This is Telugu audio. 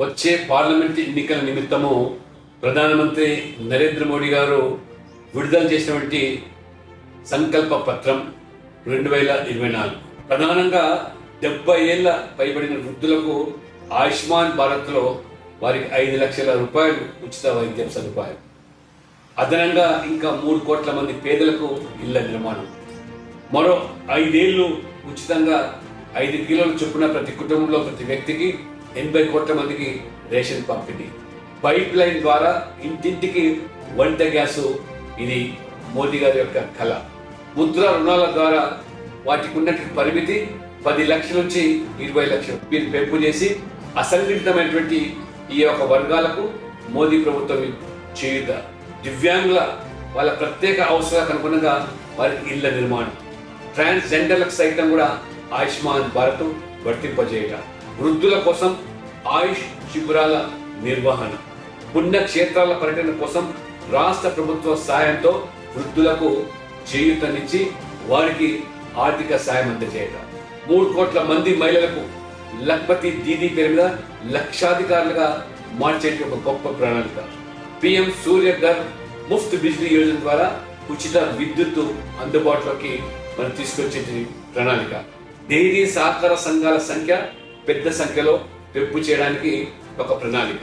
వచ్చే పార్లమెంట్ ఎన్నికల నిమిత్తము ప్రధానమంత్రి నరేంద్ర మోడీ గారు విడుదల చేసినటువంటి సంకల్ప పత్రం రెండు వేల ఇరవై నాలుగు. ప్రధానంగా డెబ్బై ఏళ్ళ పైబడిన వృద్ధులకు ఆయుష్మాన్ భారత్లో వారికి ఐదు లక్షల రూపాయలు ఉచిత వైద్యం సదుపాయం. అదనంగా ఇంకా మూడు కోట్ల మంది పేదలకు ఇళ్ళ నిర్మాణం. మరో ఐదేళ్ళు ఉచితంగా ఐదు కిలోల చొప్పున ప్రతి కుటుంబంలో ప్రతి వ్యక్తికి ఎనభై కోట్ల మందికి రేషన్ పంపిణీ. పైప్ లైన్ ద్వారా ఇంటింటికి వంట గ్యాసు. ఇది మోదీ గారి యొక్క కళ. ముద్ర రుణాల ద్వారా వాటికి ఉన్నటువంటి పరిమితి పది లక్షల నుంచి ఇరవై లక్షలు. మీరు పెంపు చేసి అసంఘటితమైనటువంటి ఈ యొక్క వర్గాలకు మోదీ ప్రభుత్వం చేయుత దివ్యాంగుల వాళ్ళ ప్రత్యేక అవసరాలకు అనుగుణంగా వారికి ఇళ్ళ నిర్మాణం. ట్రాన్స్జెండర్లకు సైతం కూడా ఆయుష్మాన్ భారత్ వర్తింపజేయటం. వృద్ధుల కోసం ఆయుష్ శిబిరాల నిర్వహణ పుణ్యక్షేత్రాల పర్యటన కోసం రాష్ట్ర ప్రభుత్వ సాయంతో వృద్ధులకు చేయూతనిచ్చి వారికి ఆర్థిక సాయం అందజేయట. మూడు కోట్ల మంది మహిళలకు లక్పతి దీదీ పేరు మీద లక్షాధికారులుగా మార్చే ఒక గొప్ప ప్రణాళిక. పిఎం సూర్య ఘర్ ముఫ్త్ బిజ్లీ యోజన ద్వారా ఉచిత విద్యుత్తు అందుబాటులోకి మనం తీసుకొచ్చే ప్రణాళిక. డైరీ సహకార సంఘాల సంఖ్య పెద్ద సంఖ్యలో పెంపు చేయడానికి ఒక ప్రణాళిక.